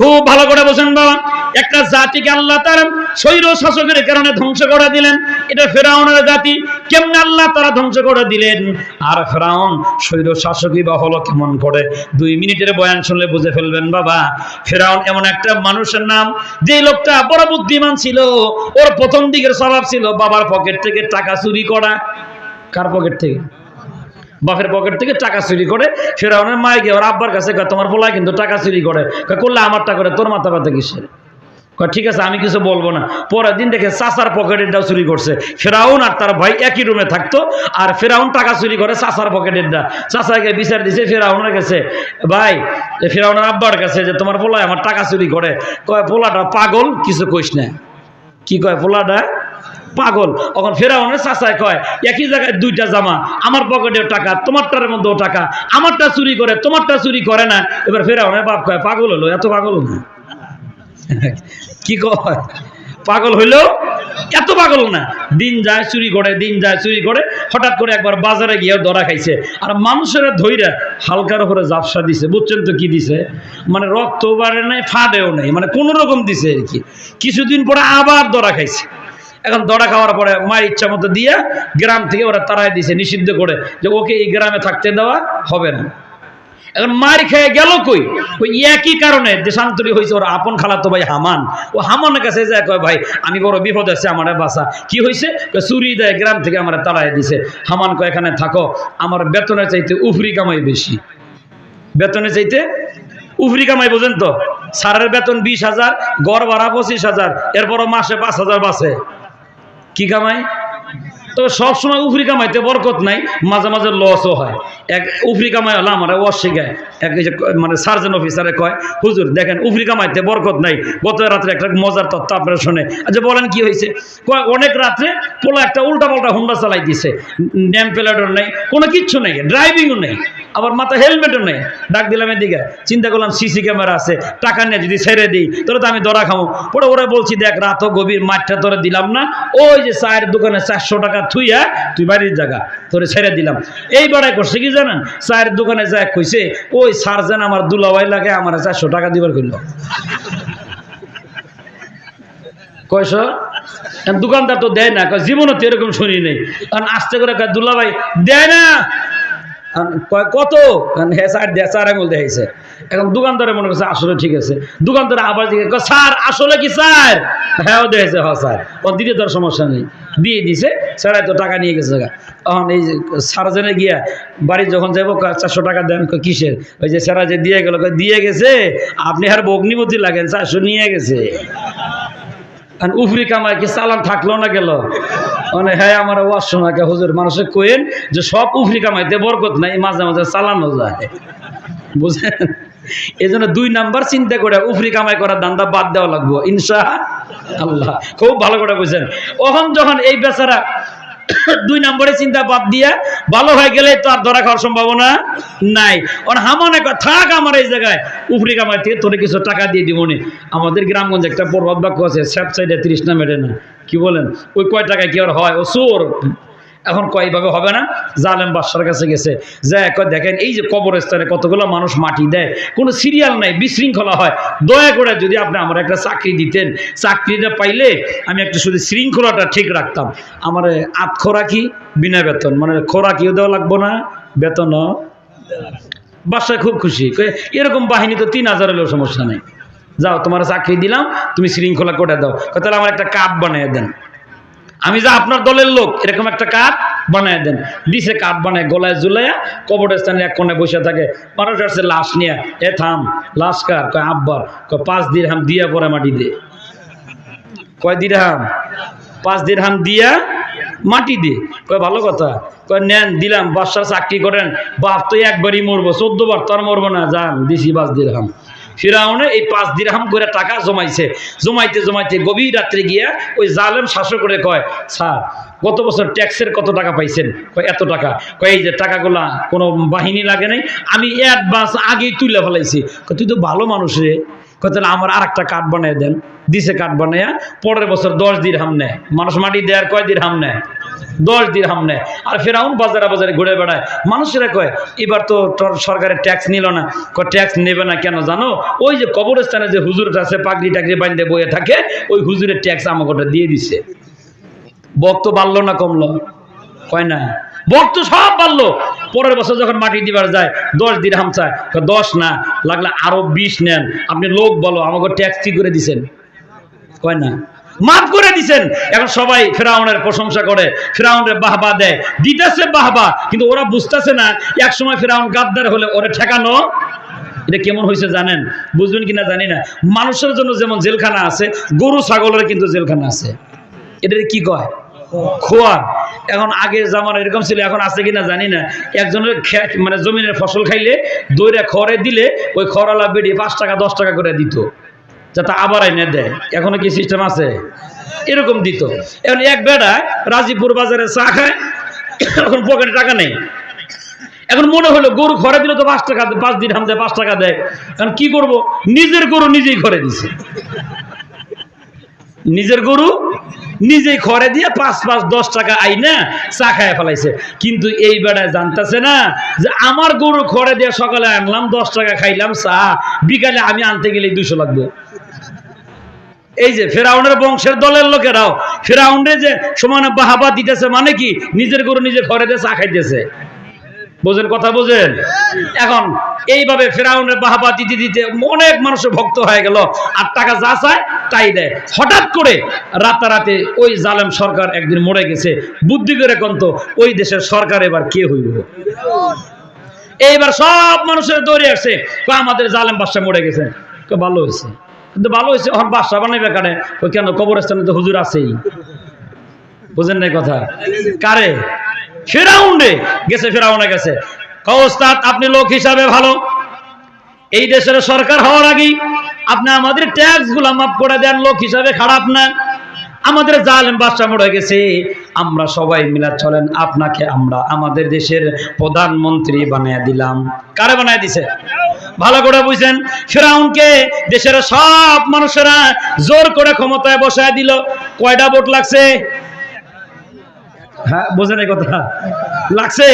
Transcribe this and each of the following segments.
খুব ভালো করে বোঝেন বাবা। একটা জাতিকে আল্লাহ তার স্বৈর শাসকের কারণে ধ্বংস করে দিলেন। এটা ফেরাউনের জাতি। কেমনে আল্লাহ তারা ধ্বংস করে দিলেন? আর ফেরাউন স্বৈর শাসকই বা হলো কেমন করে? দুই মিনিটের বয়ান শুনলে বুঝে ফেলবেন বাবা। ফেরাউন এমন একটা মানুষের নাম যে লোকটা বড় বুদ্ধিমান ছিল, ওর প্রথম দিকের স্বভাব ছিল, বাবার পকেট থেকে টাকা চুরি করা। কার পকেট থেকে? বাপের পকেট থেকে টাকা চুরি করে, ফেরাউনের মায় গিয়ে ওর আব্বার কাছে তোমার বলা কিন্তু টাকা চুরি করে। করলে আমারটা করে, তোর মাথা ব্যথা কিসের? ঠিক আছে, আমি কিছু বলব না। পরের দিন দেখে চাচার পকেটেরটাও চুরি করছে। ফেরাউন আর তার ভাই একই রুমে থাকতো, আর ফেরাউন টাকা চুরি করে চাচার পকেটেরটা। চাচাকে বিচার দিছে, ফেরাউনের কাছে, ভাই ফেরাউনের আব্বার কাছে যে তোমার পোলায় আমার টাকা চুরি করে। কয়, পোলাটা পাগল, কিছু কইস না। কি কয়, পোলাটা পাগল। এখন ফেরাউনের চাচায় কয়, একই জায়গায় দুইটা জামা, আমার পকেটেও টাকা, তোমারটার মধ্যেও টাকা, আমারটা চুরি করে, তোমারটা চুরি করে না। এবার ফেরাউনের বাপ কয়, পাগল হলো, এত পাগল না কি কয়? পাগল হইল? এত পাগল না। দিন যায়, চুরি করে, দিন যায়, চুরি করে, হঠাৎ করে একবার বাজারে গিয়ে ধরা খাইছে। আর মানুষের ধৈরা হালকার উপরে জাপসা দিছে। বুঝছেন তো কি দিছে? মানে রক্ত বাড়ে নাই ফাটেও নাই মানে কোনো রকম দিছে আর কি। কিছুদিন পরে আবার ধরা খাইছে। এখন দড়া খাওয়ার পরে মায়ের ইচ্ছা মতো দিয়ে গ্রাম থেকে ওরা তারাই দিছে, নিষিদ্ধ করে যে ওকে এই গ্রামে থাকতে দেওয়া হবে না। এখন মার খেয়ে গেল কই? ওই একই কারণে দেশান্তরী হয়েছে ওর আপন খালাতো ভাই হামান। ও হামানের কাছে যায়, কয়, ভাই, আমি বড় বিপদ আছে, আমার বাসা কি হয়েছে চুরি দেয়, গ্রাম থেকে আমার তাড়াই দিছে। হামান কয়, এখানে থাকো, আমার বেতনের চাইতে উফরি কামাই বেশি। বেতনের চাইতে উফরি কামাই, বোঝেন তো? সারের বেতন বিশ হাজার, গড় ভাড়া পঁচিশ হাজার, এরপরও মাসে পাঁচ হাজার বাসে কি কামাই? তবে সবসময় উফরি কামাইতে বরকত নাই, মাঝে মাঝে লসও হয়। এক উফরি কামাই হলো আমার অস্বীকার এক যে মানে সার্জন অফিসারে কয়, হুজুর, দেখেন, উফরি কামাইতে বরকত নাই। গত রাত্রে একটা মজার তত্ত্ব আপনারা শুনে আচ্ছা বলেন কি হয়েছে? কয়, অনেক রাত্রে পোলা একটা উল্টা পাল্টা হুন্ডা চালাই দিছে। নেম প্লেটও নেই, কোনো কিচ্ছু নেই ড্রাইভিংও নেই। আবার মাথা হেলমেটও নেই। ডাক দিলাম এদিকে, চিন্তা করলাম সিসি ক্যামেরা আছে, টাকা নিয়ে যদি ছেড়ে দিই, তাহলে তো আমি ধরা খাব। পরে ওরা বলছি, দেখ রাত গভীর, মাঠটা তোরে দিলাম না। ওই যে চায়ের দোকানে চারশো টাকা থুইয়া তুই বাড়ির জায়গা, তোরে ছেড়ে দিলাম। এই বাড়াই করছে কি জানেন? চায়ের দোকানে যায় কইছে, ওই সার সার্জেন আমার দুলাভাই লাগে, আমার চারশো টাকা দিবার করল কয়শ দোকানদার তো দেয় না জীবনে তো এরকম শুনি নেই। কারণ আস্তে করে কয় দুলা ভাই দেয় না। কত? কারণ হ্যাঁ স্যার দেয় স্যার, আঙুল দেখাইছে। এখন দোকানদারে মনে করছে, আসলে ঠিক আছে। দোকানদারে আবার স্যার, আসলে কি, স্যার? হ্যাঁ দেখেছে হ্যাঁ স্যার। ও দিতে তোর সমস্যা নেই। দিয়ে দিছে, স্যার তো টাকা নিয়ে গেছে তখন এই সার্জেনে গিয়া বাড়ি যখন যাব চারশো টাকা দেন কিসের? ওই যে স্যারা যে দিয়ে গেল। দিয়ে গেছে, আপনি আর বগ্নিপতি লাগেন চারশো নিয়ে গেছে। আর উফরি কামায় কি চালান থাকল না গেল? মানে হ্যাঁ আমার ওয়াজ শোনাকে হুজুর, মানুষে কোয়েন যে সব উফরি কামাইতে বরকত নাই, মাঝে মাঝে চালানো যায়। বুঝলেন এই জন্য দুই নাম্বার চিন্তা করে উফরি কামাই করার দান্দা বাদ দেওয়া লাগবো, ইনশা আল্লাহ। খুব ভালো করে বুঝছেন ওখান যখন এই বেচারা দুই নম্বরে চিন্তা বাদ দিয়া, ভালো হয়ে গেলে তো আর ধরা খাওয়ার সম্ভাবনা নাই। ওর হামানে থাক আমার এই জায়গায়। উফরি কামার থেকে তোরে কিছু টাকা দিয়ে দিবনি আমাদের গ্রামগঞ্জে একটা প্রভাব বাক্য আছে, স্যাপ সাইডে না মেটে না। কি বলেন? ওই কয় টাকায় কি আর হয়? ও চোর। এখন কয়ভাবে হবে না? জালেম বাদশার কাছে গেছে। যে দেখেন, এই যে কবরস্থানে কতগুলো মানুষ মাটি দেয়, কোনো সিরিয়াল নাই, বিশৃঙ্খলা হয়। দয়া করে যদি আপনি আমার একটা চাকরি দিতেন, চাকরিটা পাইলে আমি একটা শুধু শৃঙ্খলাটা ঠিক রাখতাম। আমার আত খোরাকি বিনা বেতন। মানে খোরাকিও দেওয়া লাগবো না? বেতনও বাসায় খুব খুশি। এরকম বাহিনী তো তিন হাজার হলেও সমস্যা নেই। যাও, তোমার চাকরি দিলাম, তুমি শৃঙ্খলা করে দাও। তাহলে আমার একটা কাপ বানিয়ে দেন। আমি যা আপনার দলের লোক, এরকম একটা কাঠ বানায় দেন। দিছে কাঠ বানায়, গলায় ঝুলাইয়া কবরস্থানের এক কোণে বসে থাকে। মানুষ আসছে লাশ নিয়ে, এ থাম, লাশ কার? কয়, আব্বার। কয়, পাঁচ দিরহাম দিয়া পরে মাটি দে কয়, দিরহাম। পাঁচ দিরহাম দিয়া মাটি দে কয়, ভালো কথা। কয়, নেন, দিলাম বাসার চাকরি করেন। বাপ তো একবারই মরবো, চোদ্দ বার তো মরবো না, যান, দিছি পাঁচ দিরহাম। ফিরাউনে এই পাঁচ দিরহাম করে টাকা জমাইছে। জমাইতে জমাইতে গভীর রাত্রে গিয়া ওই জালেম করে কয়, স্যার, গত বছর ট্যাক্সের কত টাকা পাইছেন? কয়, এত টাকা। কয়, এই যে টাকাগুলা কোনো বাহিনী লাগে নাই, আমি অ্যাডভান্স আগেই তুলে ফেলাইছি। তুই তো ভালো মানুষ রে। কত আমার আর একটা কাঠ বানিয়ে দেন। দিছে কাঠ বানাইয়া পরের বছর দশ দিন হাম নেয়। মানুষ মাটি দেয়ার কয় দিন হাম নেয়? দশ দিন হাম নেয়। আর ফেরাউন বাজারে বাজারে ঘুরে বেড়ায়। মানুষেরা কয়, এবার তো সরকারের ট্যাক্স নিল না। কয় ট্যাক্স নেবে না কেন জানো? ওই যে কবরস্থানে যে হুজুর আছে, পাগড়ি টাগড়ি বান্ধে বয়ে থাকে, ওই হুজুরের ট্যাক্স আমাকে দিয়ে দিছে। বক্ত বাড়লো না কমলো? কয় না। বক্ত সব বাড়লো। পরের বছর যখন মাটি দিবার যায়, দশ দিন হাম চায় দশ না, লাগলে আরও বিশ নেন। আপনি লোক বলো, আমাকে ট্যাক্স কি করে দিছেন? কয় না। মাফ করে দিছেন। এখন সবাই ফেরাউনের প্রশংসা করে, ফেরাউনের বাহবা দেয়। দিতেছে বাহবা, কিন্তু ওরা বুঝতেছে না, এক সময় ফেরাউন গাদ্দার হলে ওরা ঠেকানো। এটা কেমন হয়েছে জানেন? বুঝবেন কিনা জানি না। মানুষের জন্য যেমন জেলখানা আছে, গরু, ছাগলের কিন্তু জেলখানা আছে। এটা কি কয়? খোয়ার। এখন আগের জামানা এরকম ছিল, এখন আছে কিনা জানি না। একজনের মানে জমিনের ফসল খাইলে দইরা খড়ে দিলে ওই খড়ালা বেরিয়ে পাঁচ টাকা, দশ টাকা করে দিত, যাতে আবার এনে দেয়। এখনও কি সিস্টেম আছে? এরকম দিত। এখন এক বেড়া রাজীপুর বাজারে চা খায়, এখন পকেটে টাকা নেই। এখন মনে হলো গরু ঘরে দিলে তো পাঁচ টাকা, পাঁচ দিন হাম দেয় পাঁচ টাকা দেয়। এখন কি করব? নিজের গরু নিজেই ঘরে দিছে। নিজের গরু নিজেই খড়ে দিয়ে পাঁচ পাঁচ দশ টাকা আইনা চা খায় ফেলাইছে। কিন্তু এই বেড়ায় জানতেছে না যে আমার গরু খড়ে দিয়ে সকালে আনলাম, দশ টাকা খাইলাম চা, বিকালে আমি আনতে গেলে দুশো লাগবে। এই যে ফেরাউনের বংশের দলের লোকেরাও ফেরাউন্ডে যে সমানে বাহাবা দিতেছে মানে কি? নিজের গরু নিজে ঘরে দিয়ে চা খাইতেছে। বোঝেন কথা বোঝেন? এখন এইভাবে ফেরাউনের বাহাবা দিতে দিতে অনেক মানুষের ভক্ত হয়ে গেল, আর টাকা যা চায় তাই দেয়। হঠাৎ করে রাতারাতে ওই জালেম সরকার একদিন মরে গেছে। বুদ্ধি করে কন্ত ওই দেশের সরকার এবার কে হইব? এইবার সব মানুষের দৌড়ে আসছে আমাদের জালেম বাদশা মরে গেছে। ভালো হয়েছে। কিন্তু ভালো হয়েছে, এখন বাদশা বানাইবে কানে ওই কেন? কবরস্থানে তো হুজুর আছেই। বুঝেন নাই কথা? কারে? ফেরাউন্ডে গেছে ফেরাউনে, গেছে। কওস্তাদ আপনি লোক হিসাবে ভালো। এই দেশের সরকার হওয়ার আগেই আপনি আমাদের ট্যাক্সগুলা মাফ করে দেন, লোক হিসাবে খারাপ না। আমাদের জালেম বাদশা মরে গেছে। আমরা সবাই মিলা চলেন, আপনাকে আমরা আমাদের দেশের প্রধানমন্ত্রী বানিয়ে দিলাম। কারে বানিয়ে দিছে? ভালো করে বুঝছেন ফেরাউনকে দেশের সব মানুষেরা জোর করে ক্ষমতায় বসায় দিল। কয়টা ভোট লাগছে? হ্যাঁ কথা লাগছে?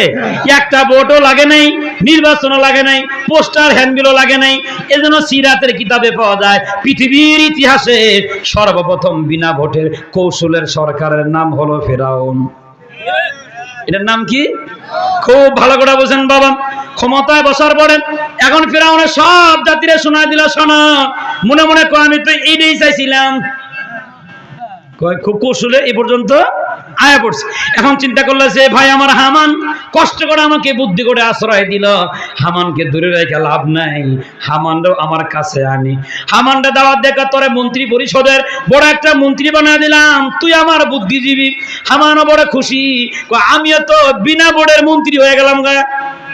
একটা লাগে নাই, নির্বাচনও লাগে নাই, পোস্টার লাগে নাই সিরাতের পাওয়া যায়, পৃথিবীর ইতিহাসে সর্বপ্রথম বিনা ভোটের কৌশলের সরকারের নাম হলো ফেরাউন। এটার নাম কি? খুব ভালো করে বোঝেন বাবা। ক্ষমতায় বসার পরে এখন ফেরাউনের সব জাতিরে শোনা দিল, শোনা। মনে মনে কয়, আমি তো এইটাই চাইছিলাম। খুব কৌশলে এই পর্যন্ত? আয়া পড়ছে। এখন চিন্তা করল যে, ভাই, আমার হামান কষ্ট করে আমাকে বুদ্ধি করে আশ্রয় দিল। হামানকে দূরে রেখে লাভ নাই। হামানরাও আমার কাছে আনি। হামানরা দাওয়াত দেখা তোরে মন্ত্রী পরিষদের বড় একটা মন্ত্রী বানিয়ে দিলাম। তুই আমার বুদ্ধিজীবী। হামানও বড় খুশি। আমিও তো বিনা বোর্ডের মন্ত্রী হয়ে গেলাম গা।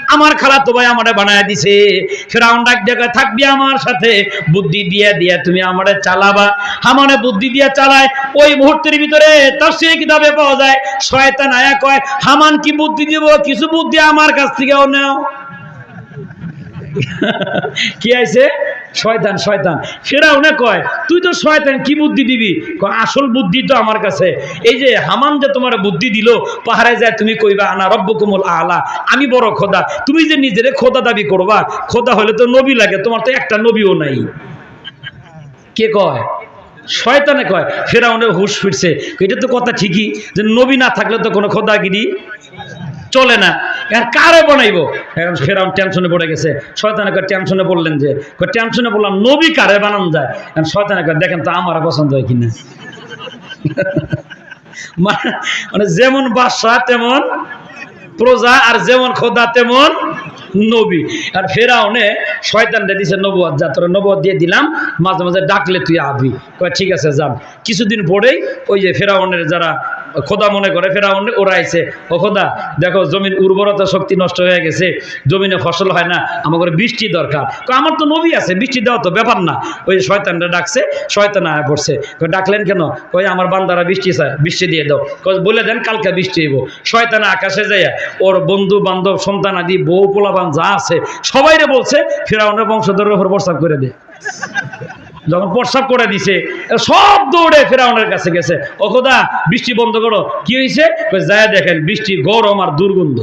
আমার খালা তো ভাই আমারে বানায় দিছে। ফেরাউন ডাক দেখা থাকবি আমার সাথে? বুদ্ধি দিয়া দিয়া তুমি আমারে চালাবা। হামানে বুদ্ধি দিয়া চালায়? ওই মুহূর্তের ভিতরে তার সে কিতাবে পাওয়া যায়। শয়তান আয়া কয়, হামান কি বুদ্ধি দিব? কিছু বুদ্ধি আমার কাছ থেকেও নাও। কি আইছে? শয়তান শয়তান। ফেরাউনে কয়, তুই তো শয়তান, কি বুদ্ধি দিবি? আসল বুদ্ধি তো আমার কাছে। এই যে হামান যে তোমার বুদ্ধি দিল, পাহাড়ে যায় তুমি কইবা, আনা রব্বকুমুল আলা, আমি বড় খোদা। তুমি যে নিজেরে খোদা দাবি করবা, খোদা হলে তো নবী লাগে, তোমার তো একটা নবীও নাই। কে কয়? শয়তানে কয়, ফেরাউনের হুশ ফিরছে। এটা তো কথা ঠিকই, যে নবী না থাকলে তো কোনো খোদাগিরি চলে না। আর কারে বানাইবো? এখন ফেরাউন টেনশনে পড়ে গেছে। শয়তানে কয় টেনশনে বললেন যে টেনশনে বললাম, নবী কারে বানান যায়? এখন শয়তানে কয় দেখেন তো আমার পছন্দ হয় কিনা। মানে- মানে যেমন বাদশা তেমন প্রজা, আর যেমন খোদা, তেমন নবী। আর ফেরাউনে দিয়ে দিছে নবুয়াদ, যা তোর নবুয়াদ দিয়ে দিলাম, মাঝে মাঝে ডাকলে তুই আবি। কয়, ঠিক আছে, যান। কিছুদিন পরেই ওই যে ফেরাউনের যারা খোদা মনে করে, ফেরাউন ওরা আইছে ও খোদা, দেখো, জমির উর্বরতা শক্তি নষ্ট হয়ে গেছে, জমিনে ফসল হয় না আমাকে বৃষ্টি দরকার। আমার তো নবী আছে, বৃষ্টি দেওয়া তো ব্যাপার না। ওই শয়তানরা ডাকছে, শয়তান আয়া পড়ছে। ডাকলেন কেন? কই আমার বান্দারা বৃষ্টি চায় বৃষ্টি দিয়ে দাও। বলে দেন, কালকে বৃষ্টি হইব। শয়তান আকাশে যায় ওর বন্ধু, বান্ধব, সন্তান আদি, বউ পোলাবান যা আছে, সবাইরে বলছে, ফেরাউনের বংশধরের উপর প্রস্তাব করে দে। যখন প্রস্রাব করে দিছে সব দৌড়ে ফেরাউনের কাছে গেছে। ও খোদা, বৃষ্টি বন্ধ করো। কি হয়েছে যায় দেখেন বৃষ্টি গরম আর দুর্গন্ধ।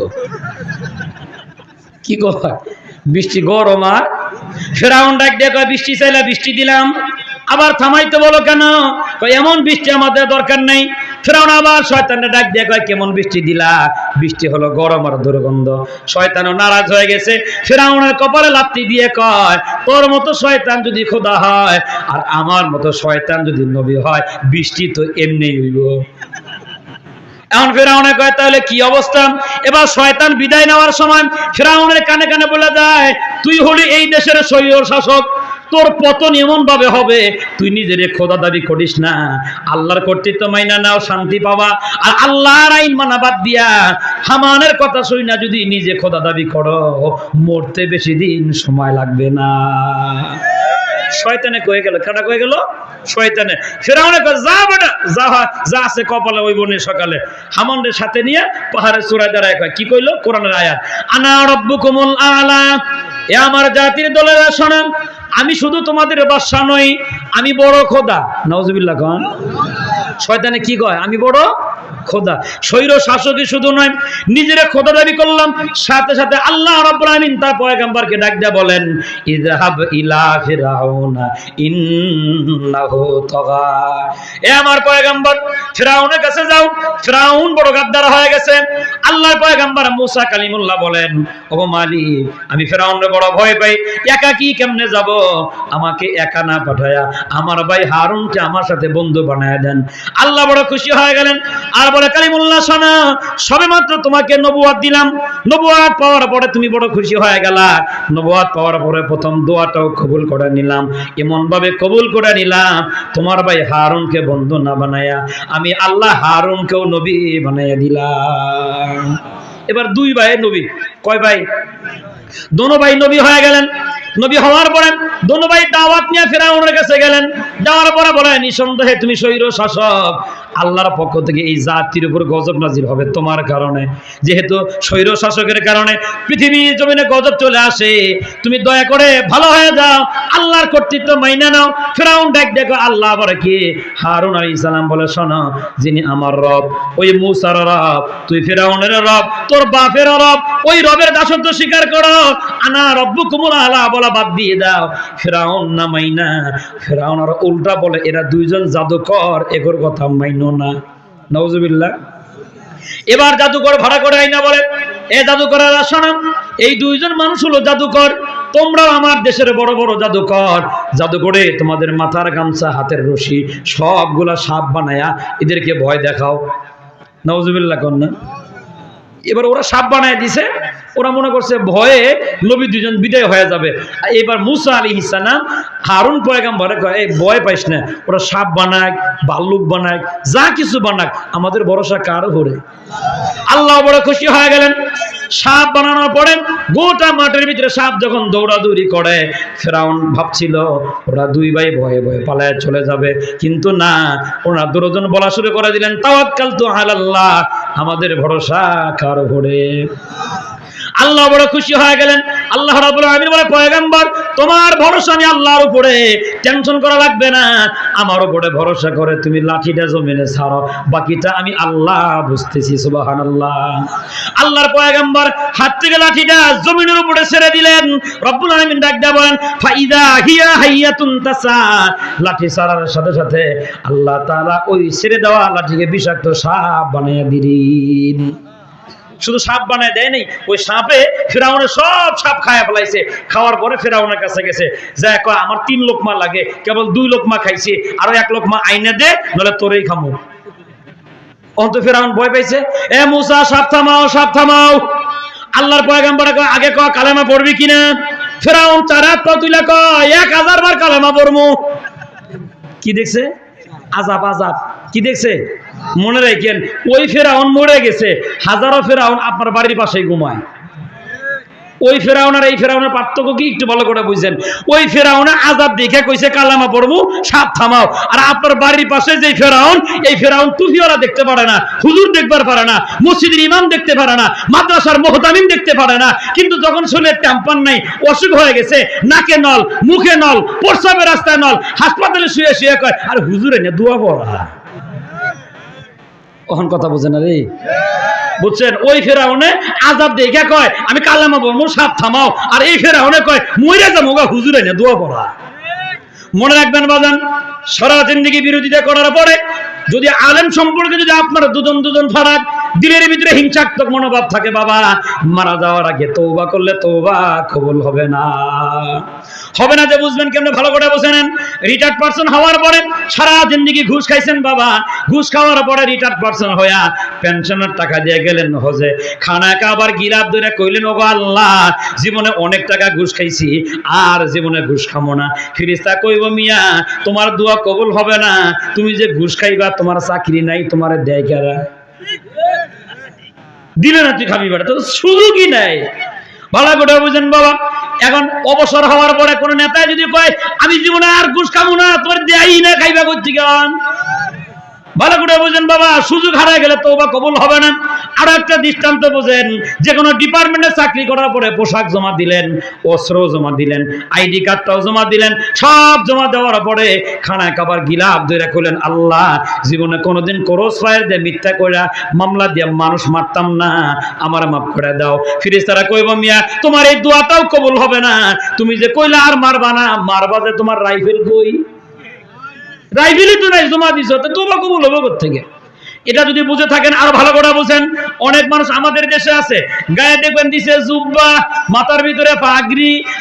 কি কথা বৃষ্টি গরম আর? ফেরাউন ডাক দিয়ে বৃষ্টি চাইলা, বৃষ্টি দিলাম। আবার থামাইতে বলো কেন? এমন বৃষ্টি আমাদের দরকার নেই। ফেরাউন আবার শয়তানটা ডাক দিয়ে কয়, কেমন বৃষ্টি দিলা? বৃষ্টি হলো গরম আর দুর্গন্ধ। শয়তানও নারাজ হয়ে গেছে। ফেরাউনের কপালে লাত্তি দিয়ে কয়, তোর মতো শয়তান যদি খোদা হয়, আর আমার মতো শয়তান যদি নবী হয়, বৃষ্টি তো এমনি হইব। এখন ফেরাউনে কয়, তাহলে কি অবস্থা? এবার শয়তান বিদায় নেওয়ার সময় ফেরাউনের কানে কানে বলে যায় তুই হলি এই দেশের সৈয়র শাসক। তোর পতন এমন ভাবে হবে, তুই নিজের খোদা দাবি করিস না। আল্লাহর কর্তৃত্ব মাইনা নাও, শান্তি পাবা আর আল্লাহর আইন মানা বাদ দিয়া হামানের কথা শুই না যদি নিজে খোদা দাবি করো, মরতে বেশি দিন সময় লাগবে না। আমার জাতির দলেরা শোনেন আমি শুধু তোমাদের বাদশা নই, আমি বড় খোদা। নওয়াজুবিল্লাহ খান শয়তানে কি কয়? আমি বড় খোদা। স্বৈর শাসকই শুধু নয়, নিজের খোদা দাবি করলাম, সাথে সাথে আল্লাহ রাব্বুল আমিন তার পয়গম্বরকে ডাক দিয়ে বলেন, ইযহাব ইলা ফিরাউনা ইন্নাহু তাগা। এ আমার পয়গম্বর ফিরাউনের কাছে যাও। ফিরাউন বড় গাদ্দার হয়ে গেছে। আল্লাহর পয়গম্বর মুসা কালিমুল্লাহ বলেন ও মালিক, আমি ফিরাউনের বড় ভয় পাই একা কি কেমনে যাব? আমাকে একা না পাঠায়া। আমার ভাই হারুনকে আমার সাথে বন্ধু বানায় দেন। আল্লাহ বড় খুশি হয়ে গেলেন। আর বলে, কালিমুল্লাহ, শোনা, সবে মাত্র তোমাকে নবুয়াত দিলাম। নবুয়াত পাওয়ার পরে তুমি বড় খুশি হয়ে গেলা। নবুয়াত পাওয়ার পরে প্রথম দোয়াটাও কবুল করে নিলাম। এমন ভাবে কবুল করে নিলাম, তোমার ভাই হারুনকে বন্ধু না বানায়া। আমি আল্লাহ হারুনকেও নবী বানাইয়া দিলাম। এবার দুই ভাই নবী। কয় ভাই? দোনো ভাই নবী হয়ে গেলেন। নবী হওয়ার পরে দোনো ভাই দাওয়াত নিয়ে ফেরাউনের কাছে গেলেন। যাওয়ার পরে বলেন নিঃসন্দেহে তুমি শৈর শাসক আল্লাহর পক্ষ থেকে এই জাতির উপর গজব নাজির হবে তোমার কারণে। যেহেতু স্বৈর শাসকের কারণে পৃথিবী জমিনে গজব চলে আসে, তুমি দয়া করে ভালো হয়ে যাও, আল্লাহর কর্তৃত্ব মাইনা নাও। ফেরাউন ডাক দেখো, আল্লাহ বলে কি? হারুন আলী ইসলাম বলে, শোনো, যিনি আমার রব, ওই মুসার রব, তুই ফেরাউনের রব, তোর বাপের রব, ওই রবের দাসত্ব স্বীকার করো। আনা রব্বু কুমুর আলা বলা বাদ দিয়ে দাও। ফেরাউন না মাইনা, ফেরাউন আর উল্টা বলে, এরা দুইজন জাদুকর, এগোর কথা মাইনো না এবার জাদুকর ভাড়া করে আইনা বলে, এ জাদুকরের শোনো এই দুইজন মানুষ হলো জাদুকর, তোমরাও আমার দেশের বড় বড় জাদুকর। জাদু করে তোমাদের মাথার গামছা, হাতের রশি, সবগুলা সাপ বানায়া এদেরকে ভয় দেখাও। নওজুবিল্লাহ কন্যা। এবার ওরা সাপ বানায় দিছে ওরা মনে করছে ভয়ে নবী দুজন বিদায় হয়ে যাবে। এবার মুসা আলী ইসালাম হারুন পয়গাম্বরে এই ভয় পাইস না, ওরা সাপ বানাক, ভাল্লুক বানাক, যা কিছু বানাক, আমাদের ভরসা কার উপরে? আল্লাহ বড় খুশি হয়ে গেলেন। সাপ বানানোর পরে গোটা মাঠের ভিতরে সাপ যখন দৌড়াদৌড়ি করে, ফেরাউন ভাবছিল, ওরা দুই ভাই ভয়ে ভয়ে পালায় চলে যাবে। কিন্তু না, ওনার দুজন বলা শুরু করে দিলেন তাওয়াক্কাল তো আল্লাহ আমাদের ভরসা কার উপরে? আল্লাহ বড় খুশি হয়ে গেলেন। আল্লাহ বলে, পয়গম্বর, তোমার ভরসা আমি আল্লাহর উপরে। টেনশন করা লাগবে না। আমার উপরে ভরসা করে তুমি লাঠিটা জমিনে ছাড়ো। বাকিটা আমি আল্লাহ বুঝতেছি, সুবহানাল্লাহ। আল্লাহর পয়গম্বর হাত থেকে লাঠিটা জমিনের উপরে ছেড়ে দিলেন। রব্বুল আলামিন ডাক দেয়া বলেন, ফাইদা হিয়া হাইয়াতুন তাসা। লাঠি ছাড়ার সাথে সাথে আল্লাহ তাআলা ওই ছেড়ে দেওয়া লাঠিকে বিষাক্ত সাপ বানিয়ে দিলেন। শুধু সাপ বানায় দেয় নাই, ওই সাপে ফেরাউনের সব সাপ খায়া ফেলাইছে। খাওয়ার পরে ফেরাউনের কাছে গেছে। যা কয়, আমার তিন লোকমা লাগে, কেবল দুই লোকমা খাইছি, আরও এক লোকমা আইনে দে নলে তোরেই খামু। অন্ত ফেরাউন ভয় পাইছে, এ মুসা, সাপ থামাও সাপ থামাও। আল্লাহর পয়গাম্বরে কয়, আগে কয়, কালেমা পড়বি কিনা? ফেরাউন চার হাত তুলে কয়, এক হাজার বার কালেমা পড়মু। কি দেখছে? আজাব আজাব। কি দেখছে? মনে রাখেন, ওই ফেরাউন মরে গেছে, হাজারো ফেরাউন আপনার বাড়ির পাশেই ঘুমায়। ওই ফেরাউন আর এই ফেরাউনের পার্থক্য কি? একটু ভালো করে বুঝছেন ওই ফেরাউনে আজাব দেখে কইছে, কালামা পড়ব, সাপ থামাও। আর আপনার বাড়ির পাশে যে ফেরাউন, এই ফেরাউন তুফিওয়ালা দেখতে পারে না, হুজুর দেখবার পারে না, মসজিদের ইমাম দেখতে পারে না, মাদ্রাসার মোহতামিম দেখতে পারে না। কিন্তু যখন শুনে ট্যাম্পান নাই, অসুখ হয়ে গেছে, নাকে নল, মুখে নল, প্রস্রাবের রাস্তায় নল, হাসপাতালে শুয়ে শুয়ে কয়, আর হুজুরে না, দোয়া পড়া। ওখান কথা বোঝে না রে? বুঝছেন? ওই ফেরাউনে আজাব দেখে কয়? আমি কালামা বলব সাপ থামাও। আর এই ফেরাউনে কয়, মইরা যাব গা, হুজুরে না দোয়া পড়া। মনে রাখবেন বাজান সারা জিন্দিগি বিরোধিতা করার পরে যদি আলেম সম্পর্কে যদি আপনার দুজন দুজন ফারাক, দিলের ভিতরে হিংসাত্মক মনোভাব থাকে, বাবা, মারা যাওয়ার আগে তৌবা করলে তৌবা কবুল হবে না। হবে না যে বুঝবেন কেমনে ভালো করে বসে নেন। রিটায়ার্ড পার্সন হওয়ার পরে সারা জিন্দিগি ঘুষ খাইছেন, বাবা। ঘুষ খাওয়ার পরে রিটায়ার্ড পার্সন হইয়া পেনশনের টাকা দিয়ে গেলেন হজে। খানা আবার গিলাপ ধরে কইলেন, ওগো আল্লাহ, জীবনে অনেক টাকা ঘুষ খাইছি, আর জীবনে ঘুষ খামো না। ফিরিস্তা কইব, মিয়া, তোমার দোয়া কবুল হবে না। তুমি যে ঘুষ খাইবা, তোমার চাকরি নাই, তোমার দেয় কারা? দিলে না তুই খাবি বেটা তো সুযোগই নাই। ভালো করে বুঝেন বাবা, এখন অবসর হওয়ার পরে কোন নেতা যদি কয়, আমি জীবনে আর ঘুষ খাব না, তোমার দেয়াই না, খাইবা করছি কেন ভালো করে বুঝেন বাবা, সুযোগ হারায় গেলে তো বা কবুল হবে না। আরও একটা দৃষ্টান্ত বোঝেন, যে কোনো ডিপার্টমেন্টে চাকরি করার পরে পোশাক জমা দিলেন অস্ত্র জমা দিলেন, আইডি কার্ডটাও জমা দিলেন, সব জমা দেওয়ার পরে খানায় খাবার গিলাপ ধরে খুলেন আল্লাহ, জীবনে কোনোদিন করস ফায়ার দিয়ে মিথ্যা কইরা মামলা দিয়ে মানুষ মারতাম না, আমার মাফ করে দাও। ফিরিস তারা কইব, মিয়া, তোমার এই দোয়াটাও কবুল হবে না, তুমি যে কইলা আর মারবা না, মারবা যে তোমার রাইফেল কই? রাইফেলই তো নাই, জমা দিছ, তো কবুল হবে থেকে এটা যদি বুঝে থাকেন, আর ভালো করে বুঝেন। অনেক মানুষ আমাদের দেশে আছে, গায়ে দেখবেন দিছে জুব্বা, মাথার ভিতরে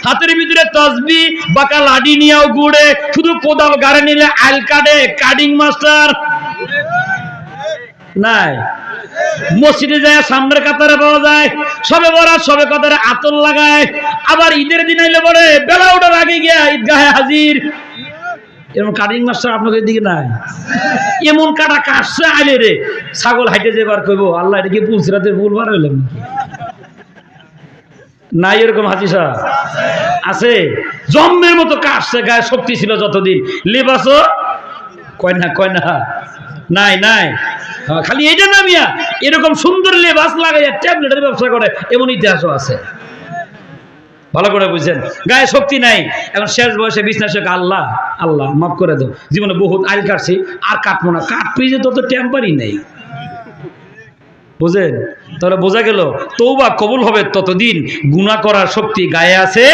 হাতের ভিতরে তসবি, বাঁকা লাডি নিয়েও শুধু কোদাল গাড়ে নিলে আইল কাটে মাস্টার। নাই। মসজিদে যায়, সামনের কাতারে পাওয়া যায়, সবে বরাত, সবে কাতারে আতর লাগায়। আবার ঈদের দিন আইলে পরে বেলা ওঠার আগে গিয়া ঈদগাহে হাজির। এরকম কাটিং মাস্টার আপনাদের দিকে নাই। এমন কাটা কাটছে আইলে রে, ছাগল হাইটে যেবার কইব, আল্লাহ এটা কি পুলসিরাতে ভুল বার হইলাম নাই এরকম হাজি সাহেব। আছে জম্মের মতো কাটছে, গায়ে শক্তি ছিল যতদিন। লেবাসও কয় না কয় না। নাই নাই। খালি এইটা না মিয়া, এরকম সুন্দর লেবাস লাগাইয়া ট্যাবলেটের ব্যবসা করে, এমন ইতিহাসও আছে। ভালো করে বুঝছেন গায়ে শক্তি নাই। এখন শেষ বয়সে শেখ আল্লাহ আল্লাহ, মাফ করে দাও। জীবনে বহুত আইল কাটছি, আর কাটবো না। কাটবি যে তত টেম্পারই নেই। বুঝেন? তাহলে বোঝা গেল তৌবা কবুল হবে ততদিন গুণা করার শক্তি গায়ে আছে।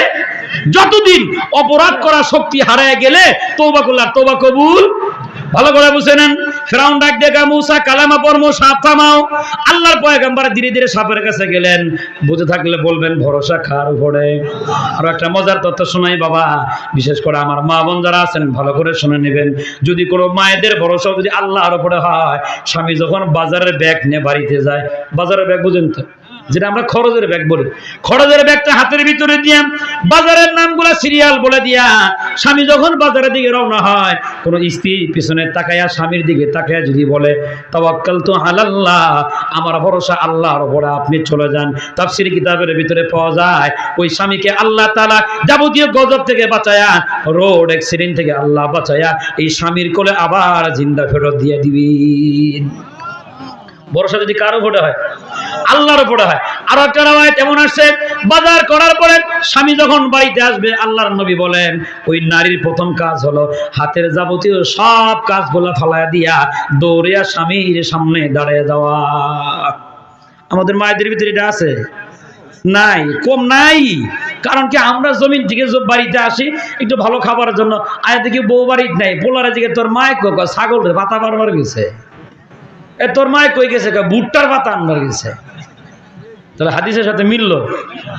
যতদিন অপরাধ করার শক্তি হারায় গেলে তৌবা করলে আর তৌবা কবুল। ভালো করে বুঝে নেন। ফেরাউন ডাক দেখা মুসা, কালামা পরমো সাপ থামাও। আল্লাহর পয়গম্বর ধীরে ধীরে সাপের কাছে গেলেন। বুঝে থাকলে বলবেন, ভরসা খার উপরে? আর একটা মজার তথ্য শোনাই বাবা। বিশেষ করে আমার মা বোন যারা আছেন, ভালো করে শুনে নেবেন। যদি কোনো মায়েদের ভরসা যদি আল্লাহর উপরে হয়, স্বামী যখন বাজারের ব্যাগ নিয়ে বাড়িতে যায়, বাজারের ব্যাগ বুঝেন তো? যেটা আমরা খরচের ব্যাগ বলি। খরচের ব্যাগটা হাতের ভিতরে দিয়ে, বাজারের নামগুলা সিরিয়াল বলে দিয়া, স্বামী যখন বাজারের দিকে রওনা হয়, কোনো স্ত্রী পিছনে তাকায়া স্বামীর দিকে তাকায়া যদি বলে, তাওয়াক্কাল তো আল্লাহ আমার ভরসা আল্লাহর উপরে, আপনি চলে যান। তাফসির কিতাবের ভিতরে পাওয়া যায়, ওই স্বামীকে আল্লাহ তাআলা যাবতীয় গজব থেকে বাঁচায়া, রোড অ্যাক্সিডেন্ট থেকে আল্লাহ বাঁচায়া, এই স্বামীর কোলে আবার জিন্দা ফেরত দিয়ে দিবেন। ভরসা যদি কারও ভোটে হয়, আল্লাহর উপরে হয়। আরও একটা রাওয়ায়াত এমন আসছে, বাজার করার পরে স্বামী যখন বাড়িতে আসবে, আল্লাহর নবী বলেন, ওই নারীর প্রথম কাজ হলো হাতের যাবতীয় সব কাজগুলো ফালায় দিয়া দৌড়িয়া স্বামীর সামনে দাঁড়িয়ে যাওয়া। আমাদের মায়েদের ভিতরে এটা আছে? নাই, কম নাই। কারণ কি, আমরা জমিন থেকে বাড়িতে আসি, একটু ভালো খাবারের জন্য। আয় দেখি বউ বাড়িতে নাই, পোলারে দিকে তোর মায় কো ছাগল পাতা বারবার গেছে। এ তোর মায় কই গেছে? ভুট্টার পাতা আনবার গেছে। তাহলে হাদিসের সাথে মিললো।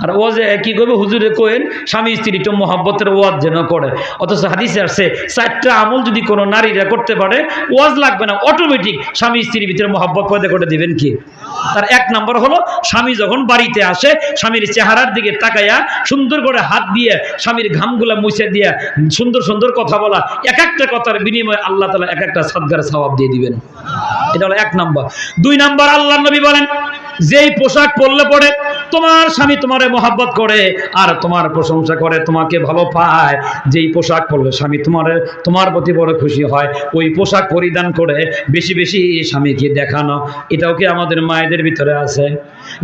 আর ও যে কি করবে? হুজুরে কোয়েন, স্বামী স্ত্রী একটু মহাব্বতের ওয়াজ যেন করে। অথচ হাদিসে আসছে, চারটা আমল যদি কোনো নারীরা করতে পারে, ওয়াজ লাগবে না অটোমেটিক স্বামী স্ত্রীর ভিতরে মহাব্বত পয়দা করে দিবেন কি? তার এক নম্বর হলো, স্বামী যখন বাড়িতে আসে, স্বামীর চেহারার দিকে তাকাইয়া সুন্দর করে হাত দিয়ে স্বামীর ঘামগুলা মুছে দিয়ে সুন্দর সুন্দর কথা বলা, এক একটা কথার বিনিময়ে আল্লাহ তালা এক একটা সদ্গার সবাব দিয়ে দিবেন। এটা হলো এক নম্বর। দুই নম্বর আল্লাহ নবী বলেন, যেই পোশাক পরলে পড়ে? তোমার স্বামী তোমারে মহাব্বত করে আর তোমার প্রশংসা করে, তোমাকে ভালো পায়। যেই পোশাক পরলে স্বামী তোমার তোমার প্রতি বড় খুশি হয়, ওই পোশাক পরিধান করে বেশি বেশি স্বামীকে দেখানো। এটাও কি আমাদের মায়েদের ভিতরে আছে?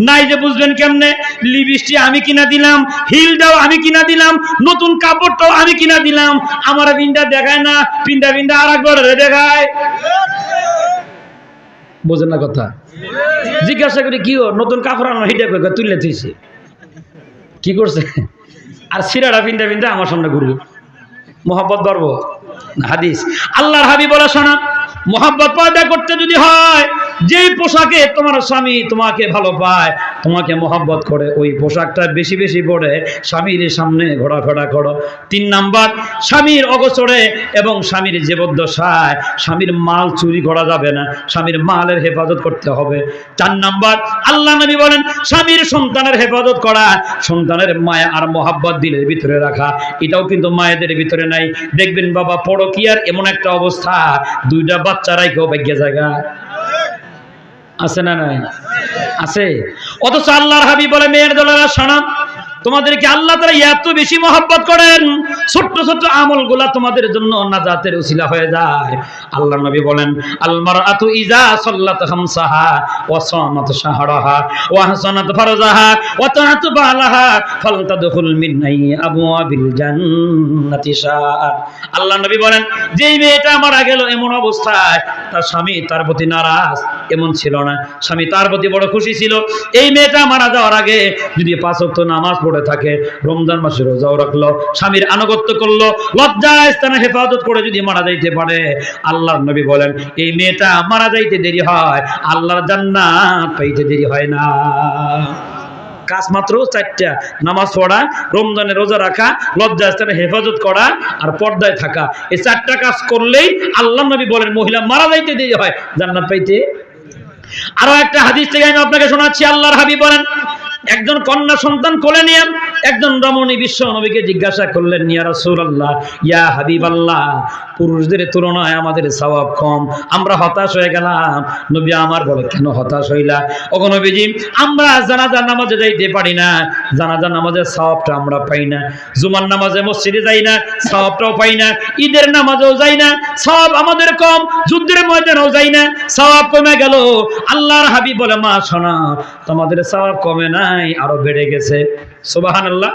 নাই যে বুঝবেন কেমনে? লিপস্টিক আমি কিনা দিলাম হিলটাও আমি কিনা দিলাম, নতুন কাপড়টাও আমি কিনা দিলাম। আমার বিন্দা দেখায় না পিন্ডা পিন্ডা আর একবার দেখায়। বোঝেন না কথা? জিজ্ঞাসা করি, কি ও নতুন কাপড় আনো হিটা করে তুলে থুইছে। কি করছে? আর সিরাটা পিন্দা পিন্দা আমার সামনে ঘুরবে মোহাম্মদ বর্ব হাদিস। আল্লাহর হাবি বলে শোনা মোহাম্মত পয়দা করতে যদি হয়, যেই পোশাকে তোমার স্বামী তোমাকে ভালো পায়, তোমাকে মোহাব্বত করে, ওই পোশাকটা বেশি বেশি পরে স্বামীর সামনে ঘোরাফেরা করো। তিন নাম্বার, স্বামীর অগোচরে এবং স্বামীর জীবদ্দশায় স্বামীর মাল চুরি করা যাবে না, স্বামীর মালের হেফাজত করতে হবে। চার নাম্বার, আল্লাহ নবী বলেন, স্বামীর সন্তানের হেফাজত করা, সন্তানের মায়া আর মোহাব্বত দিলের ভিতরে রাখা। এটাও কিন্তু মায়েদের ভিতরে নাই। দেখবেন বাবা, পরকিয়ার এমন একটা অবস্থা, দুইটা বাচ্চারাই কেউ ভাগ্য জায়গা আছে না নাই? আছে। অথচ আল্লাহর হাবি বলে, মেয়ের দলেরা শোনা তোমাদেরকে আল্লাহ তারা এত বেশি মহব্বত করেন। ছোট্ট ছোট্ট আমলগুলা তোমাদের জন্য নাজাতের উসিলা হয়ে যায়। আল্লাহ নবী বলেন আলমার আতু ইজা সাল্লাত হামসাহা বালাহা ফালতাদখুল আবওয়াবিল জান্নাতি আল্লাহ নবী বলেন, যেই মেয়েটা মারা গেল এমন অবস্থায়, তার স্বামী তার প্রতি নারাজ। এমন ছিল না। স্বামী তার প্রতি বড় খুশি ছিল। এই মেয়েটা মারা যাওয়ার আগে যদি পাঁচ ওয়াক্ত নামাজ পড়ে থাকে, রমজান মাসে রোজাও রাখল, স্বামীর আনুগত্য করল লজ্জা স্থানে হেফাজত করে যদি মারা যাইতে পারে। আল্লাহর নবী বলেন, এই মেয়েটা মারা যাইতে দেরি হয়, আল্লাহর জান্নাত পাইতে দেরি হয় না। কাজ মাত্র চারটা, নামাজ পড়া, রমজানে রোজা রাখা লজ্জা হেফাজত করা আর পর্দায় থাকা। এই চারটা কাজ করলেই আল্লাহ নবী বলেন, মহিলা মারা যাইতে দেরি হয়, জান্নাত পাইতে আরও একটা হাদিস থেকে আমি আপনাকে শোনাচ্ছি, আল্লাহর হাবিব বলেন একজন কন্যা সন্তান কোলে নিয়ে একজন রমণী বিশ্ব নবীকে জিজ্ঞাসা করলেন, ইয়া রাসূলুল্লাহ, ইয়া হাবিবাল্লাহ, পুরুষদের তুলনায় আমাদের সওয়াব কম। আমরা হতাশ হয়ে গেলাম। নবী আমার বলে, কেন হতাশ হইলা? ওগো নবীজি, আমরা জানাজার নামাজে যাইতে পারি না। জানাজার নামাজের সওয়াবটা আমরা পাই না। জুমার নামাজে মসজিদে যাই না সওয়াবটাও পাই না। ঈদের নামাজেও যাই না সওয়াব আমাদের কম। যুদ্ধের ময়দানেও যাই না সওয়াব কমে গেল। আল্লাহর হাবিব বলে, মা, শোনা, তোমাদের সওয়াব কমে নাই আরও বেড়ে গেছে। সুবাহান আল্লাহ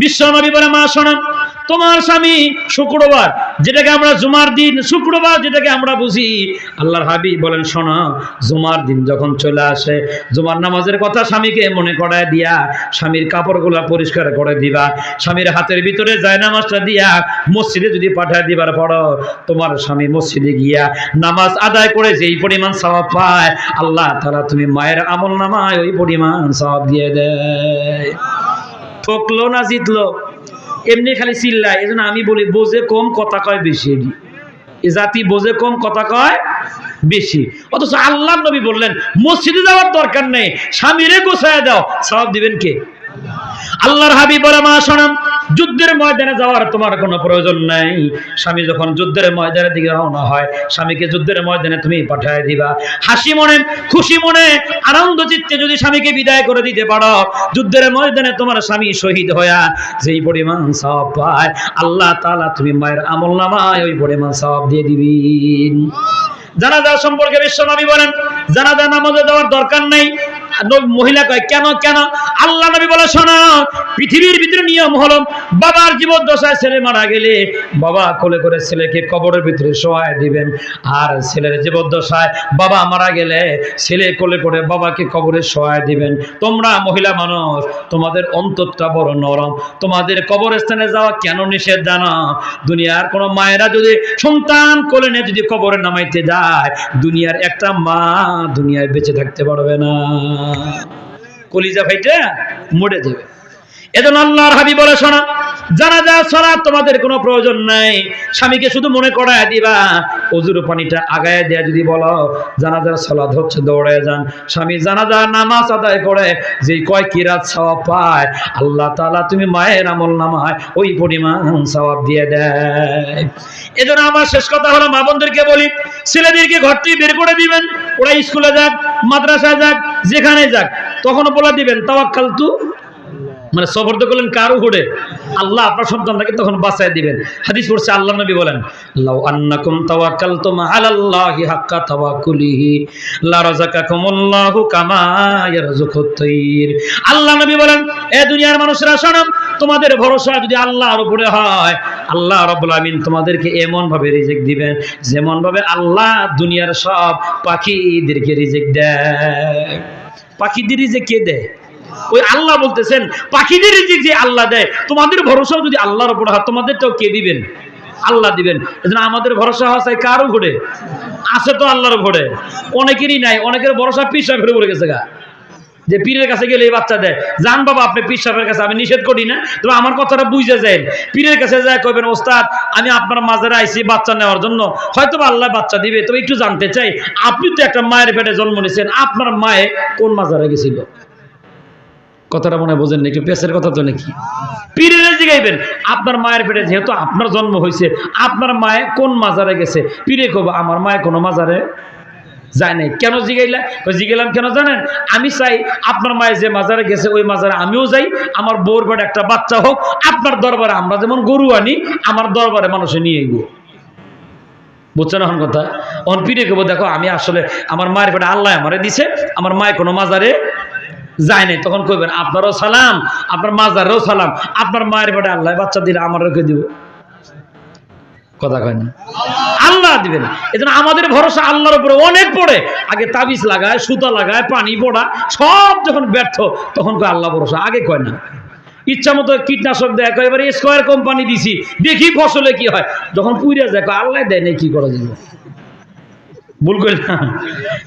বিশ্ব নবী বলে, মা, শোনা, তোমার স্বামী শুক্রবার, যেটাকে আমরা জুমার দিন, শুক্রবার যেটাকে আমরা বুঝি, আল্লাহর হাবিব বলেন, শোনো, জুমার দিন যখন চলে আসে, জুমার নামাজের কথা স্বামীকে মনে করায় দিয়া, স্বামীর কাপড়গুলা পরিষ্কার করে দিবা, স্বামীর হাতের ভিতরে যায় নামাজটা দিয়া মসজিদে যদি পাঠায় দিবার পড়ো, তোমার স্বামী মসজিদে গিয়া নামাজ আদায় করে যেই পরিমাণ সওয়াব পায়, আল্লাহ তারা তুমি মায়ের আমল নামায় ওই পরিমাণ সওয়াব দিয়ে দেয়। ঠকলো না, জিতলো। এমনি খালি চিল্লায়। এই আমি বলি, বোঝে কম, কথা কয় বেশি। এ জাতি বোঝে কম, কথা কয় বেশি। অথচ আল্লাহ নবী বললেন, মসজিদে যাওয়ার দরকার নেই, স্বামীরে গোছায় দাও। সব দিবেন কে? আল্লাহর হাবিব বলে, মা শোনাম যুদ্ধের ময়দানে যাওয়ার তোমার কোনো প্রয়োজন নাই। স্বামী যখন যুদ্ধের ময়দানের দিকে রওনা হয়, স্বামীকে যুদ্ধের ময়দানে তুমি পাঠায় দিবা। হাসি মনে, খুশি মনে, আনন্দ চিত্তে যদি স্বামীকে বিদায় করে দিতে পারো, যুদ্ধের ময়দানে তোমার স্বামী শহীদ হইয়া যেই পরিমাণ সব পায়, আল্লাহ তাআলা তুমি মায়ের আমল নামায় ওই পরিমাণ সব দিয়ে দিবেন জানাজা সম্পর্কে বিশ্ব নবী বলেন, জানাজা নামাজে যাওয়ার দরকার নেই মহিলা কয়, কেন কেন? আল্লাহ নবী বলে, শোনা, পৃথিবীর ভিতরে নিয়ম হলো, বাবার জীবদ্দশায় ছেলে মারা গেলে বাবা কোলে করে ছেলেকে কবরের ভিতরে শোয়ায় দিবেন। আর ছেলের জীবদ্দশায় বাবা মারা গেলে ছেলে কোলে করে বাবাকে কবরে শোয়ায় দিবেন। তোমরা মহিলা মানুষ, তোমাদের অন্তরটা বড় নরম। তোমাদের কবরস্থানে যাওয়া কেন নিষেধ জানো? দুনিয়ার কোনো মায়েরা যদি সন্তান কোলে নিয়ে যদি কবরে নামাইতে যায়, দুনিয়ার একটা মা দুনিয়ায় বেঁচে থাকতে পারবে না। কলিজা ভাইটা মরে যাবে। এজন্য আল্লাহর হাবি বলে, শোনা, জানাজা ছড়া তোমাদের কোনো প্রয়োজন নাই। স্বামীকে শুধু মনে করায় দিবা। অজুর পানিটা আগায় দেয়া যদি বলো, জানাজার সলাদ হচ্ছে দৌড়ে যান। স্বামী জানাজা, নামাজ আদায় করে যে কয় কিরাত সওয়াব পায়, আল্লাহ তাআলা তুমি মায়ের আমল নামায় ওই পরিমাণ সওয়াব দিয়ে দেয়। এজন্য আমার শেষ কথা হলো, মা বোনদেরকে বলি, ছেলেদেরকে ঘর থেকে বের করে দিবেন ওরা স্কুলে যাক, মাদ্রাসায় যাক, যেখানে যাক তখন বলে দিবেন তাওয়াক্কাল তু মানে সবর্দ করলেন কার উপরে? আল্লাহ আপনার সন্তানটাকে তখন বাঁচায় দিবেন। হাদিস পড়ছে আল্লাহ নবী বলেন, লাউ আন্নাকুম তাওয়াক্কালতুম আলাল্লাহি হাক্কা তাওয়াক্কুলিহি, লা রাযাকাকুমুল্লাহু কামা ইয়ারযুকুত তাইর আল্লাহ নবী বলেন, এ দুনিয়ার মানুষরা, শোনো, তোমাদের ভরসা যদি আল্লাহর উপরে হয়, আল্লাহ রাব্বুল আমিন তোমাদেরকে এমন ভাবে রিজিক দিবেন যেমন ভাবে আল্লাহ দুনিয়ার সব পাখিদেরকে রিজিক দেয়। পাখিদের রিজিক কে দেয়? ওই আল্লাহ বলতেছেন, পাখিদের যে যে আল্লাহ দেয়, তোমাদের ভরসাও যদি আল্লাহর উপর হয়, তোমাদেরটাও কে দিবেন? আল্লাহ দিবেন। এজন্য আমাদের ভরসা হওয়া চাই কারও ঘরে আছে তো আল্লাহর ঘরে অনেকেরই নাই, অনেকের ভরসা পিসা ফেরে পড়ে গেছে গা। যে পীরের কাছে গেলে এই বাচ্চা দেয়। জান বাবা, আপনি পীর সাহেবের কাছে, আমি নিষেধ করি না, তবে আমার কথাটা বুঝে যায় পীরের কাছে যায় কইবেন, ওস্তাদ, আমি আপনার মাজারে আইছি বাচ্চা নেওয়ার জন্য। হয়তো আল্লাহ বাচ্চা দিবে, তবে একটু জানতে চাই। আপনি তো একটা মায়ের পেটে জন্ম নিয়েছেন, আপনার মায়ে কোন মাজারে গেছিল? কথাটা মনে বোঝেন নাকি পেশের কথা তো নাকি? পীরের জিগাইবেন আপনার মায়ের পেটে যেহেতু আপনার জন্ম হয়েছে আপনার মায়ে কোন মাজারে গেছে? পীরে কব, আমার মায়ে কোনো মাজারে যায় নাই। কেন জিগাইলা? জিগাইলাম কেন জানেন? আমি চাই আপনার মায়ে যে মাজারে গেছে, ওই মাজারে আমিও যাই। আমার বউর পেটে একটা বাচ্চা হোক, আপনার দরবারে আমরা যেমন গরু আনি, আমার দরবারে মানুষে নিয়ে গো বুঝছেন এখন কথা? অন পীরে কব, দেখো, আমি আসলে আমার মায়ের পেটে আল্লাহ আমারে দিছে, আমার মায়ে কোনো মাজারে যায় নাই। তখন কইবেন, আপনারও সালাম, আপনার মাজারেও সালাম, আপনার মায়ের পেটে আল্লাহ বাচ্চা দিলে আমার রেখে দিব। কথা কয় না। আল্লাহ দিবেন। এজন্য আমাদের ভরসা আল্লাহর উপরে অনেক পড়ে। আগে তাবিজ লাগায়, সুতা লাগায়, পানি পড়া, সব যখন ব্যর্থ, তখন কয় আল্লাহ ভরসা। আগে কয় না। ইচ্ছা মতো কীটনাশক দেয়, কয়, এবারে স্কোয়ার কোম্পানি দিছি, দেখি ফসলে কি হয়। যখন পুইরা যায় আল্লাহ দেয় নাই, কি করা যাবে? ভুল করি না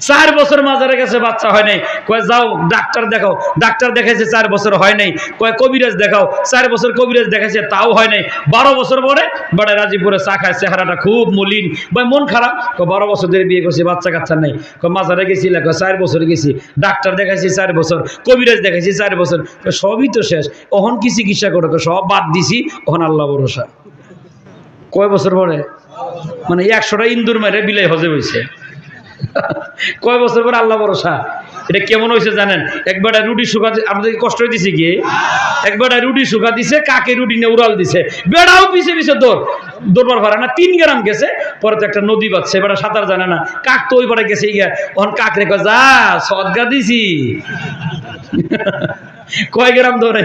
চার বছর মাজারে গেছে, বাচ্চা হয় নাই। কয়, যাও, ডাক্তার দেখাও। ডাক্তার দেখাইছে, চার বছর হয় নাই। কয়, কবিরাজ দেখাও। চার বছর কবিরাজ দেখাইছে, তাও হয় নাই। বারো বছর পরে বড় রাজীপুরে চা খায়, চেহারাটা খুব মলিন। বা মন খারাপ? কয়, বারো বছর ধরে বিয়ে করছি, বাচ্চা কাচ্চা নাই। কয়, মাজারে গেছি কয়, চার বছর গেছি। ডাক্তার দেখাইছি চার বছর। কবিরাজ দেখাইছি চার বছর। সবই তো শেষ। অহন কি চিকিৎসা করো? সব বাদ দিছি, অহন আল্লাহ ভরসা। কয় বছর পরে মানে একশোটা ইন্দুর মেরে বিলাই হজে হয়েছে কয় বছর পর আল্লাহ ভরসা? এটা কেমন হয়েছে জানেন? একবার রুটি শুকা আমাদের কষ্ট দিছে গিয়ে একবার রুটি শুকা দিছে, কাকে রুটি নিয়ে উড়াল দিছে? বেড়াও পিছে পিছে দৌড়। দৌড়বার পারে না, তিন গ্রাম গেছে, পরে তো একটা নদী পাচ্ছে এবার সাঁতার জানে না। কাক তো ওই পারে গেছে, ইয়া ওখান কাক রেখে যা, সদগা দিছি। কয় গ্রাম দৌড়ে?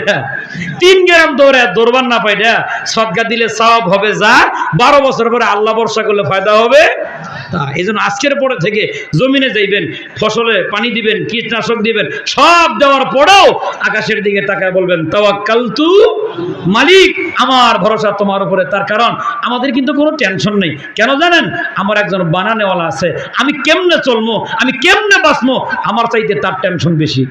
তিন গ্রাম দৌড়ে দৌড়বার না পাইটা সদগা দিলে সব হবে যা, বারো বছর পরে আল্লাহ বর্ষা করলে ফায়দা হবে। তা এই আজকের পরে থেকে জমিনে যাইবেন, ফসলে পানি দিবেন, কীটনাশক দিবেন, সব দেওয়ার পরেও আকাশের দিকে তাকায় বলবেন তাওয়াক্কাল তু মালিক, আমার ভরসা তোমার উপরে। তার কারণ, আমাদের কিন্তু কোনো টেনশন নেই। কেন জানেন? আমার একজন বানানেওয়ালা আছে, আমি কেমনে চলবো আমি কেমনে বাঁচবো আমার চাইতে তার টেনশন বেশি।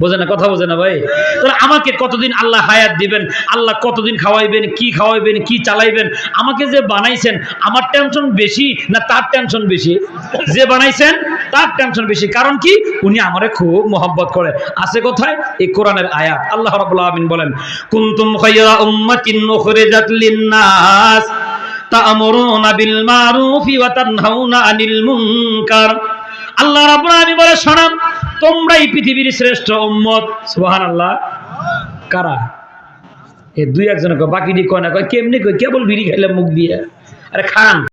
বোঝে না, কথা বোঝে না ভাই? তাহলে আমাকে কতদিন আল্লাহ হায়াত দিবেন, আল্লাহ কতদিন খাওয়াইবেন, কি খাওয়াইবেন, কি চালাইবেন? আমাকে যে বানাইছেন, আমার টেনশন বেশি না তার টেনশন বেশি? যে বানাইছেন, তার টেনশন বেশি। কারণ কি? উনি আমারে খুব মোহব্বত করে। আছে কোথায়? এই কোরআনের আয়াত। আল্লাহ রাব্বুল আলামিন বলেন, কুনতুম খায়রা উম্মাতিন উখরিজাত তা'মুরুনা বিল মারুফি ওয়া তানহাউনা আনিল মুনকার। আল্লাহ রাব্বুল আলামিন বলে শোনাম তোমরাই পৃথিবীর শ্রেষ্ঠ উম্মত। সুবহানাল্লাহ। কারা? এ দুই একজন বাকি দিয়ে কয় না, কয়, কেমনি কয়? কেবল বিড়ি খাইলে মুখ দিয়ে? আরে খান।